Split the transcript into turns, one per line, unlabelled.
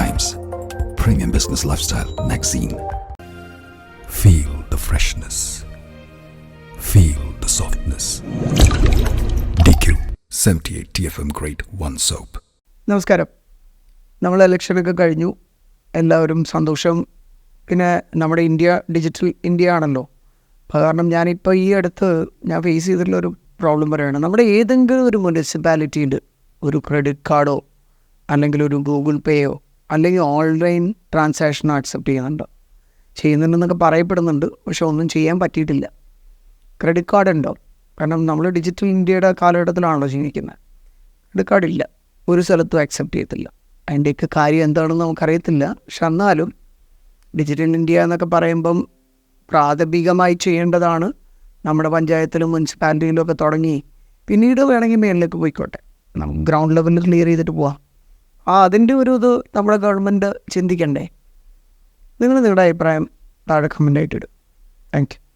Times, premium business lifestyle magazine. Feel the freshness. Feel the softness. DQ 78 TFM Grade 1 Soap.
നമസ്കാരം നമ്മൾ ഇലക്ഷനൊക്കെ കഴിഞ്ഞു എല്ലാവരും സന്തോഷം പിന്നെ നമ്മുടെ ഇന്ത്യ ഡിജിറ്റൽ ഇന്ത്യ ആണല്ലോ അപ്പോൾ കാരണം ഞാനിപ്പോൾ ഈ അടുത്ത് ഞാൻ ഫേസ് ചെയ്തിട്ടുള്ള ഒരു പ്രോബ്ലം പറയുകയാണ് നമ്മുടെ ഏതെങ്കിലും ഒരു മുനിസിപ്പാലിറ്റിയിൽ ഒരു ക്രെഡിറ്റ് കാർഡോ അല്ലെങ്കിൽ ഒരു ഗൂഗിൾ പേയോ അല്ലെങ്കിൽ ഓൺലൈൻ ട്രാൻസാക്ഷൻ ആക്സെപ്റ്റ് ചെയ്യുന്നുണ്ട്. ചെയ്യുന്നുണ്ടെന്നൊക്കെ പറയപ്പെടുന്നുണ്ട് പക്ഷെ ഒന്നും ചെയ്യാൻ പറ്റിയിട്ടില്ല. ക്രെഡിറ്റ് കാർഡ് ഉണ്ടോ കാരണം നമ്മൾ ഡിജിറ്റൽ ഇന്ത്യയുടെ കാലഘട്ടത്തിലാണല്ലോ ജീവിക്കുന്നത്. ക്രെഡിറ്റ് കാർഡ് ഇല്ല ഒരു സ്ഥലത്തും അക്സെപ്റ്റ് ചെയ്യത്തില്ല. അതിന്റെയൊക്കെ കാര്യം എന്താണെന്ന് നമുക്കറിയത്തില്ല. പക്ഷെ എന്നാലും ഡിജിറ്റൽ ഇന്ത്യ എന്നൊക്കെ പറയുമ്പം പ്രാഥമികമായി ചെയ്യേണ്ടതാണ് നമ്മുടെ പഞ്ചായത്തിലും മുനിസിപ്പാലിറ്റിയിലും ഒക്കെ തുടങ്ങി. പിന്നീട് വേണമെങ്കിൽ മേളിലേക്ക് പോയിക്കോട്ടെ. നമുക്ക് ഗ്രൗണ്ട് ലെവലിൽ ക്ലിയർ ചെയ്തിട്ട് പോവാം. ആ അതിന്റെ ഒരു ഇത് നമ്മുടെ ഗവൺമെന്റ് ചിന്തിക്കണ്ടേ? നിങ്ങൾ നിങ്ങളുടെ അഭിപ്രായം താഴെ കമന്റായിട്ട് ഇടും. Thank you